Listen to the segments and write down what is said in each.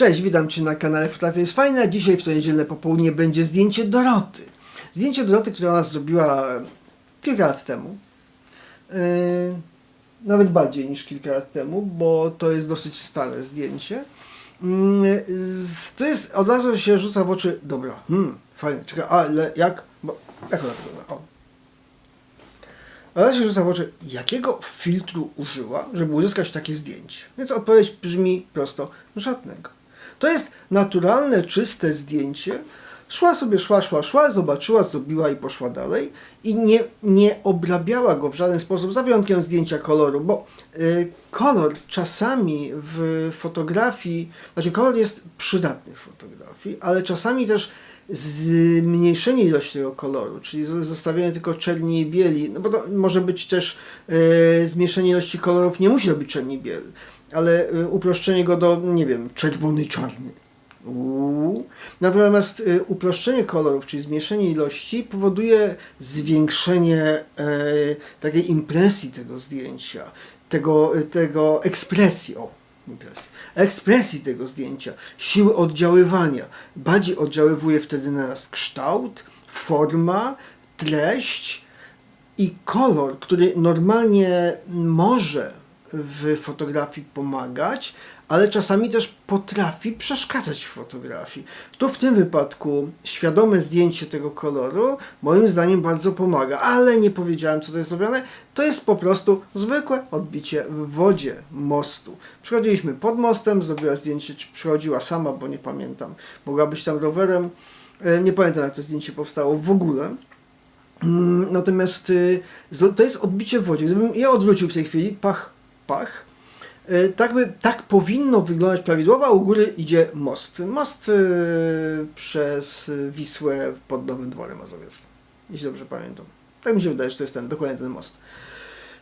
Cześć, witam Cię na kanale Fotografia jest fajna. Dzisiaj w to niedzielne popołudnie będzie zdjęcie Doroty. Zdjęcie Doroty, które ona zrobiła e, kilka lat temu. Yy, nawet bardziej niż kilka lat temu, bo to jest dosyć stare zdjęcie. Yy, to jest, od razu się rzuca w oczy, dobra, hmm, fajnie, czekaj, ale jak, bo, jak ona wygląda? O. Od razu się rzuca w oczy, jakiego filtru użyła, żeby uzyskać takie zdjęcie? Więc odpowiedź brzmi prosto, żadnego. To jest naturalne, czyste zdjęcie. Szła sobie, szła, szła, szła, zobaczyła, zrobiła i poszła dalej. I nie, nie obrabiała go w żaden sposób, za wyjątkiem zdjęcia koloru, bo y, kolor czasami w fotografii, znaczy kolor jest przydatny w fotografii, ale czasami też zmniejszenie ilości tego koloru, czyli zostawienie tylko czerni i bieli, no bo to może być też y, zmniejszenie ilości kolorów, nie musi to być czerni i biel, ale y, uproszczenie go do, nie wiem, czerwony, czarny. Uuu. Natomiast y, uproszczenie kolorów, czyli zmniejszenie ilości, powoduje zwiększenie e, takiej impresji tego zdjęcia, tego, tego ekspresji, o, impresji, ekspresji tego zdjęcia, siły oddziaływania. Bardziej oddziaływuje wtedy na nas kształt, forma, treść, i kolor, który normalnie może w fotografii pomagać, ale czasami też potrafi przeszkadzać w fotografii. Tu w tym wypadku świadome zdjęcie tego koloru moim zdaniem bardzo pomaga, ale nie powiedziałem co to jest zrobione. To jest po prostu zwykłe odbicie w wodzie mostu. Przychodziliśmy pod mostem, zrobiła zdjęcie, czy przychodziła sama, bo nie pamiętam. Mogła być tam rowerem. E, Nie pamiętam jak to zdjęcie powstało w ogóle. Mm, Natomiast y, to jest odbicie w wodzie. Gdybym je odwrócił w tej chwili, pach, y, tak, by, tak powinno wyglądać prawidłowo, a u góry idzie most. Most y, przez Wisłę pod Nowym Dworem Mazowieckim, jeśli dobrze pamiętam. Tak mi się wydaje, że to jest ten, dokładnie ten most.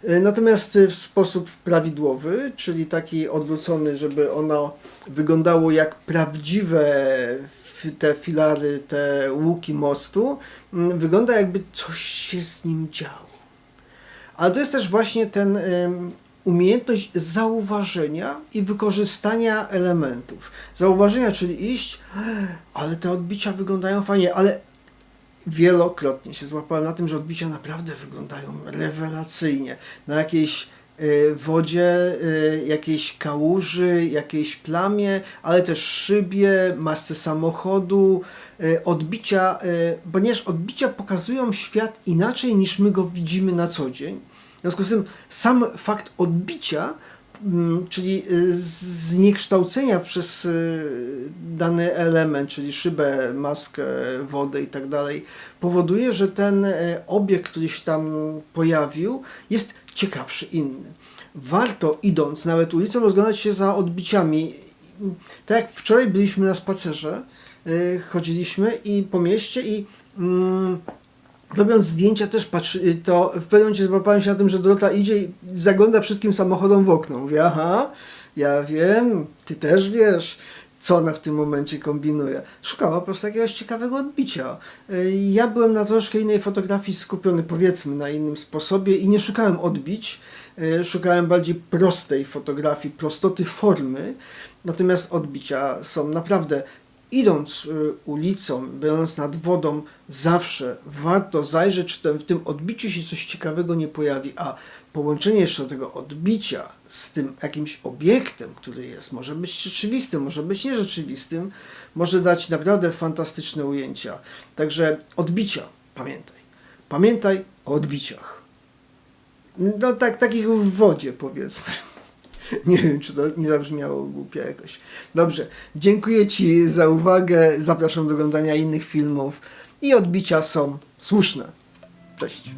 Y, Natomiast w sposób prawidłowy, czyli taki odwrócony, żeby ono wyglądało jak prawdziwe te filary, te łuki mostu, wygląda jakby coś się z nim działo. Ale to jest też właśnie ten umiejętność zauważenia i wykorzystania elementów. Zauważenia, czyli iść, ale te odbicia wyglądają fajnie, ale wielokrotnie się złapałem na tym, że odbicia naprawdę wyglądają rewelacyjnie. Na jakiejś y, wodzie, y, jakiejś kałuży, jakiejś plamie, ale też szybie, masce samochodu, y, odbicia, ponieważ odbicia pokazują świat inaczej niż my go widzimy na co dzień. W związku z tym sam fakt odbicia Mm, czyli y, zniekształcenia przez y, dany element, czyli szybę, maskę, wodę i tak dalej, powoduje, że ten e, obiekt, który się tam pojawił, jest ciekawszy, inny. Warto idąc nawet ulicą rozglądać się za odbiciami. Tak jak wczoraj byliśmy na spacerze, y, chodziliśmy i po mieście i mm, robiąc zdjęcia też patrzy, to w pewnym momencie złapałem się na tym, że Dorota idzie i zagląda wszystkim samochodom w okno. Mówię, aha, ja wiem, ty też wiesz, co ona w tym momencie kombinuje. Szukała po prostu jakiegoś ciekawego odbicia. Y, Ja byłem na troszkę innej fotografii skupiony, powiedzmy, na innym sposobie i nie szukałem odbić. y, Szukałem bardziej prostej fotografii, prostoty formy. Natomiast odbicia są naprawdę idąc y, ulicą, będąc nad wodą, zawsze warto zajrzeć, czy w tym odbiciu się coś ciekawego nie pojawi, a połączenie jeszcze tego odbicia z tym jakimś obiektem, który jest, może być rzeczywistym, może być nierzeczywistym, może dać naprawdę fantastyczne ujęcia. Także odbicia, pamiętaj. Pamiętaj o odbiciach. No tak, takich w wodzie powiedzmy. Nie wiem, czy to nie zabrzmiało głupio jakoś. Dobrze, dziękuję Ci za uwagę. Zapraszam do oglądania innych filmów i odbicia są słuszne. Cześć.